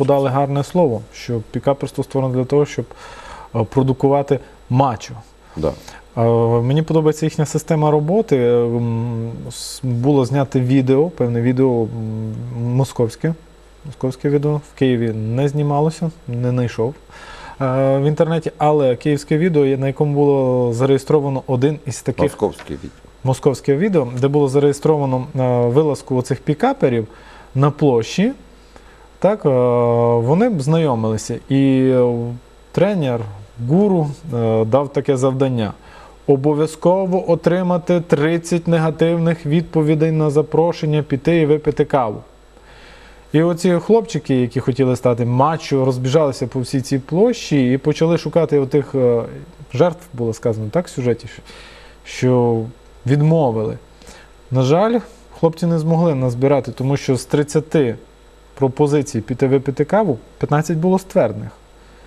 подали гарне слово, що пікаперство створено для того, щоб е, продукувати мачо. Да. Е, Мені подобається їхня система роботи. Е, Було знято відео, певне відео московське. Московське відео в Києві не знімалося, не знайшов в інтернеті, але київське відео, на якому було зареєстровано один із таких Московський відео. московське відео, де було зареєстровано вилазку оцих пікаперів на площі. Так, е, вони б знайомилися. І е, тренер, гуру е, дав таке завдання. Обов'язково отримати 30 негативних відповідей на запрошення піти і випити каву. І оці хлопчики, які хотіли стати матчо, розбіжалися по всій цій площі і почали шукати отих жертв, було сказано так в сюжеті, що відмовили. На жаль, хлопці не змогли назбирати, тому що з 30 пропозицій піти випити каву, 15 було ствердних.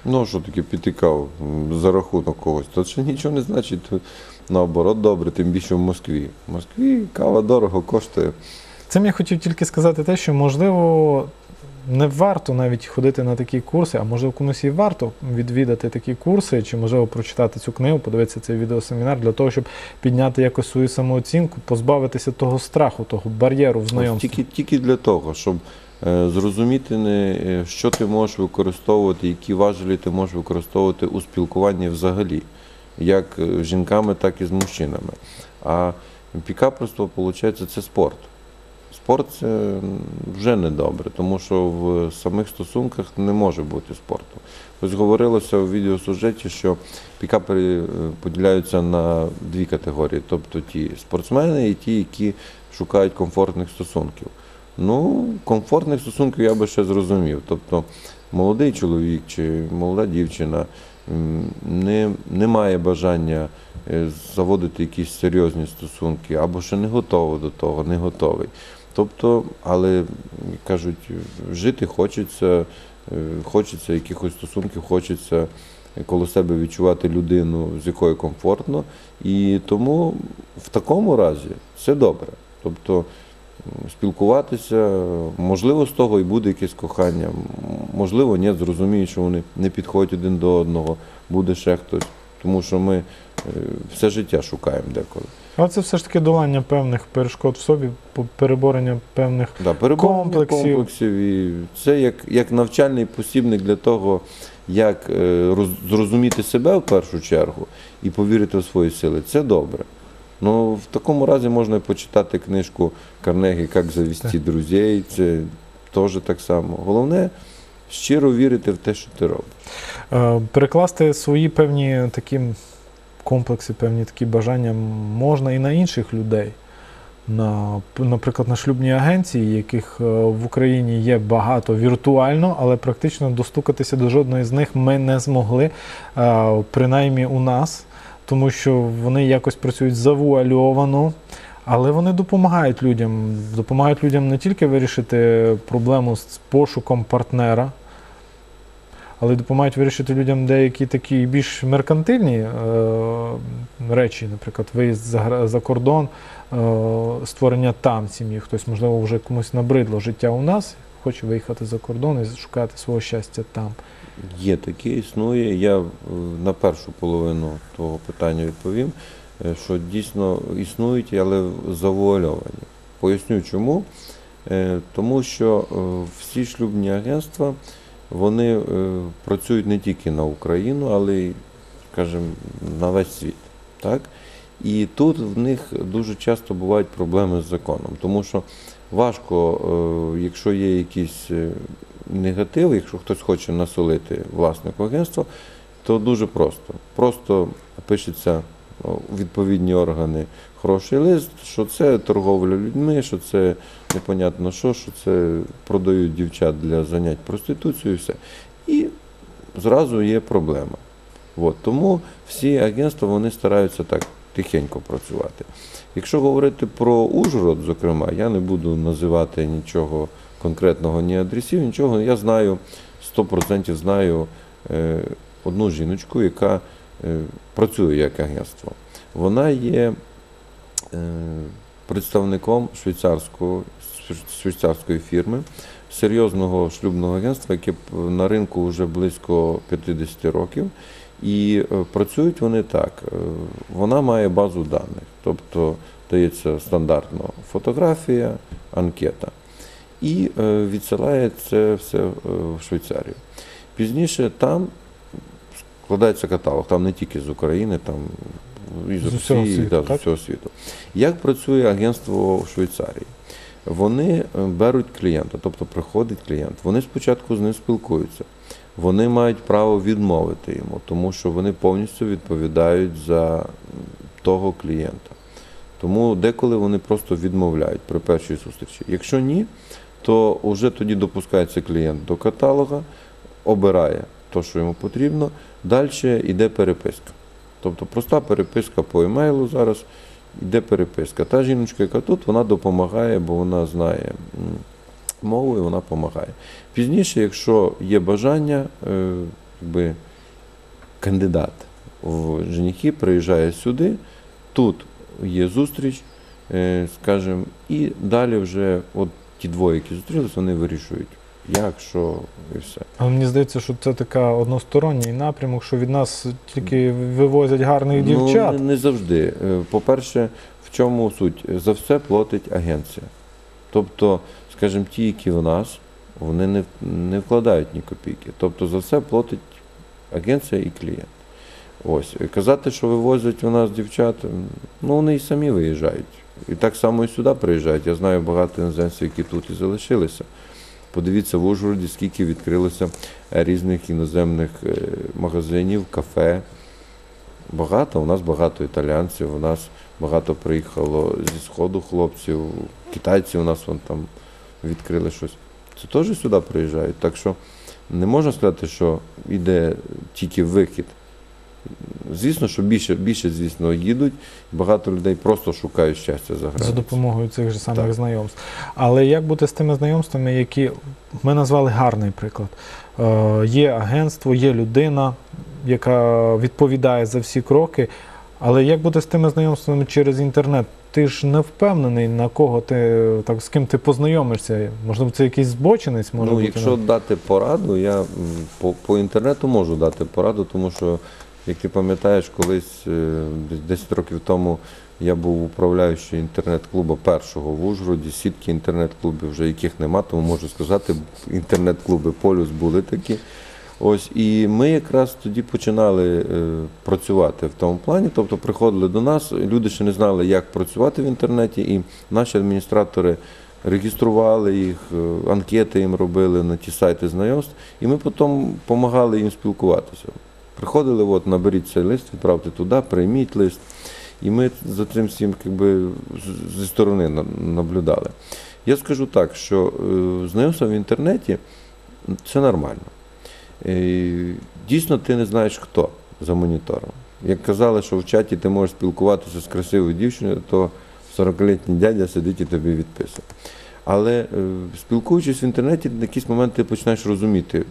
Ну, що таке підтикав за рахунок когось? То ще нічого не значить. Наоборот, добре, тим більше в Москві. В Москві кава дорого коштує. Цим я хотів тільки сказати те, що можливо не варто навіть ходити на такі курси, а можливо комусь і варто відвідати такі курси, чи можливо прочитати цю книгу, подивитися цей відеосемінар для того, щоб підняти якось свою самооцінку, позбавитися того страху, того бар'єру в знайомстві. Тільки, тільки для того, щоб зрозуміти, е, що ти можеш використовувати, які важелі ти можеш використовувати у спілкуванні взагалі, як е, з жінками, так і з мужчинами. А пікаперство, виходить, це спорт. Спорт це вже не добре, тому що в самих стосунках не може бути спорту. Ось говорилося у відеосюжеті, що пікапери е, поділяються на дві категорії, тобто ті спортсмени і ті, які шукають комфортних стосунків. Ну, комфортних стосунків я би ще зрозумів. Тобто молодий чоловік чи молода дівчина не, не має бажання е, заводити якісь серйозні стосунки, або ще не готовий до того, не готовий. Тобто, але кажуть, жити хочеться, е, хочеться якихось стосунків, хочеться коло себе відчувати людину, з якою комфортно. І тому в такому разі все добре. Тобто спілкуватися, можливо, з того і буде якесь кохання, можливо, ні, зрозуміють, що вони не підходять один до одного, буде ще хтось. Тому що ми е, все життя шукаємо деколи. Але це все ж таки долання певних перешкод в собі, переборення певних. Да, перебування Комплексів. комплексів. і це як, як навчальний посібник для того, як е, роз- зрозуміти себе в першу чергу і повірити в свої сили. Це добре. Ну, в такому разі можна почитати книжку Карнегі Як завести друзей. Це теж так само. Головне щиро вірити в те, що ти робиш. Е, Перекласти свої певні такі комплекси, певні такі бажання можна і на інших людей. На, наприклад, на шлюбні агенції, яких е, в Україні є багато віртуально, але практично достукатися до жодної з них ми не змогли, е, принаймні у нас, тому що вони якось працюють завуальовано. Але вони допомагають людям. Допомагають людям не тільки вирішити проблему з пошуком партнера, але й допомагають вирішити людям деякі такі більш меркантильні е, речі, наприклад, виїзд за, за кордон, е, створення там сім'ї. Хтось, можливо, вже комусь набридло життя у нас, хоче виїхати за кордон і шукати свого щастя там. Є таке, існує. Я е, на першу половину того питання відповім, е, що дійсно існують, але завуальовані. Поясню чому. Е, Тому що всі шлюбні агентства вони працюють не тільки на Україну, але й, скажімо, на весь світ. Так? І тут в них дуже часто бувають проблеми з законом, тому що важко, якщо є якісь негатив, якщо хтось хоче насолити власнику агентства, то дуже просто. Просто пишеться відповідні органи хороший лист, що це торговля людьми, що це непонятно що, що це продають дівчат для занять проституцією і все. І зразу є проблема. От. Тому всі агентства вони стараються так тихенько працювати. Якщо говорити про Ужгород, зокрема, я не буду називати нічого конкретного, ні адресів, нічого. Я знаю, 100% знаю е, одну жіночку, яка е, працює як агентство. Вона є е, представником швейцарського, швейцарської фірми серйозного шлюбного агентства, яке на ринку вже близько 50 років. І працюють вони так. Вона має базу даних, тобто дається стандартно фотографія, анкета. І е, відсилає це все е, в Швейцарію. Пізніше там складається каталог, там не тільки з України, там і з, Росії, світу, да, з усього світу. Як працює агентство в Швейцарії? Вони е, беруть клієнта, тобто приходить клієнт. Вони спочатку з ним спілкуються. Вони мають право відмовити йому, тому що вони повністю відповідають за того клієнта. Тому деколи вони просто відмовляють при першій зустрічі. Якщо ні, то вже тоді допускається клієнт до каталога, обирає те, що йому потрібно. Далі йде переписка. Тобто проста переписка по емейлу зараз йде переписка. Та жіночка, яка тут, вона допомагає, бо вона знає мову і вона допомагає. Пізніше, якщо є бажання, е, якби кандидат в женихи приїжджає сюди, тут є зустріч, е, скажімо, і далі вже от ті двоє, які зустрілись, вони вирішують, як, що і все. Але мені здається, що це така односторонній напрямок, що від нас тільки вивозять гарних дівчат. Ну, не, не завжди. Е, По-перше, в чому суть? За все платить агенція. Тобто, скажімо, ті, які в нас, вони не, не вкладають ні копійки. Тобто за все платить агенція і клієнт. Ось. Казати, що вивозять у нас дівчат, ну вони і самі виїжджають. І так само і сюди приїжджають. Я знаю багато іноземців, які тут і залишилися. Подивіться в Ужгороді, скільки відкрилося різних іноземних е, магазинів, кафе. Багато, у нас багато італіянців, у нас багато приїхало зі Сходу хлопців, китайці у нас вон там відкрили щось. Це теж сюди приїжджають. Так що не можна сказати, що йде тільки вихід. Звісно, що більше, більше звісно, їдуть. Багато людей просто шукають щастя за За допомогою цих же самих Так. знайомств. Але як бути з тими знайомствами, які ми назвали гарний приклад? Е, є агентство, є людина, яка відповідає за всі кроки. Але як бути з тими знайомствами через інтернет? Ти ж не впевнений, на кого ти так з ким ти познайомишся. Можливо, це якийсь збочинець може ну, бути. якщо дати пораду, я по, по інтернету можу дати пораду, тому що, як ти пам'ятаєш, колись е, 10 років тому я був управляючий інтернет-клубу першого в Ужгороді, сітки інтернет-клубів, вже яких нема, тому можу сказати, інтернет-клуби Полюс були такі. Ось і ми якраз тоді починали е, працювати в тому плані. Тобто приходили до нас, люди ще не знали, як працювати в інтернеті, і наші адміністратори реєстрували їх, е, анкети їм робили на ті сайти знайомств, і ми потім допомагали їм спілкуватися. Приходили, от, наберіть цей лист, відправте туди, прийміть лист. І ми за цим всім якби, зі сторони наблюдали. Я скажу так, що е, знайомство в інтернеті це нормально. Дійсно, ти не знаєш, хто за монітором. Як казали, що в чаті ти можеш спілкуватися з красивою дівчиною, то 40-літній дядя сидить і тобі відписує. Але е, спілкуючись в інтернеті, на якийсь момент ти починаєш розуміти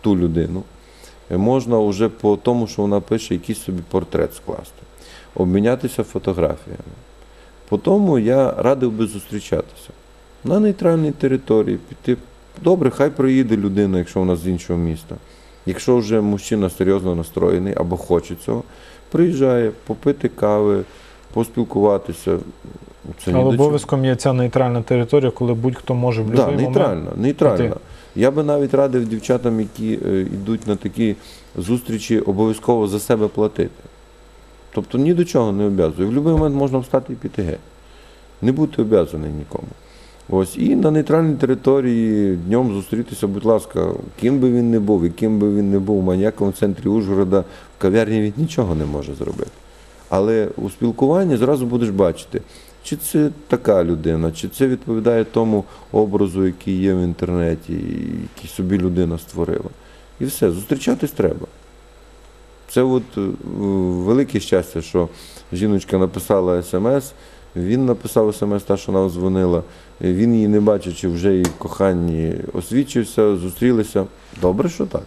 ту людину. Можна вже по тому, що вона пише, якийсь собі портрет скласти, обмінятися фотографіями. По тому я радив би зустрічатися на нейтральній території, піти. Добре, хай приїде людина, якщо вона з іншого міста. Якщо вже мужчина серйозно настроєний або хоче цього, приїжджає попити кави, поспілкуватися. Це Але обов'язком є ця нейтральна територія, коли будь-хто може в Да, будь-який момент. нейтральна, нейтральна. Я би навіть радив дівчатам, які е, йдуть на такі зустрічі, обов'язково за себе платити. Тобто ні до чого не обов'язує. В будь-який момент можна встати і піти геть. Не бути обов'язаний нікому. Ось і на нейтральній території днем зустрітися, будь ласка, ким би він не був, і ким би він не був, маньяком в центрі Ужгорода, в кав'ярні він нічого не може зробити. Але у спілкуванні зразу будеш бачити, чи це така людина, чи це відповідає тому образу, який є в інтернеті, який собі людина створила. І все, зустрічатись треба. Це от е, велике щастя, що жіночка написала смс, він написав смс, та, що нам дзвонила. Він її не бачачи, вже і в коханні освічився, зустрілися. Добре, що так.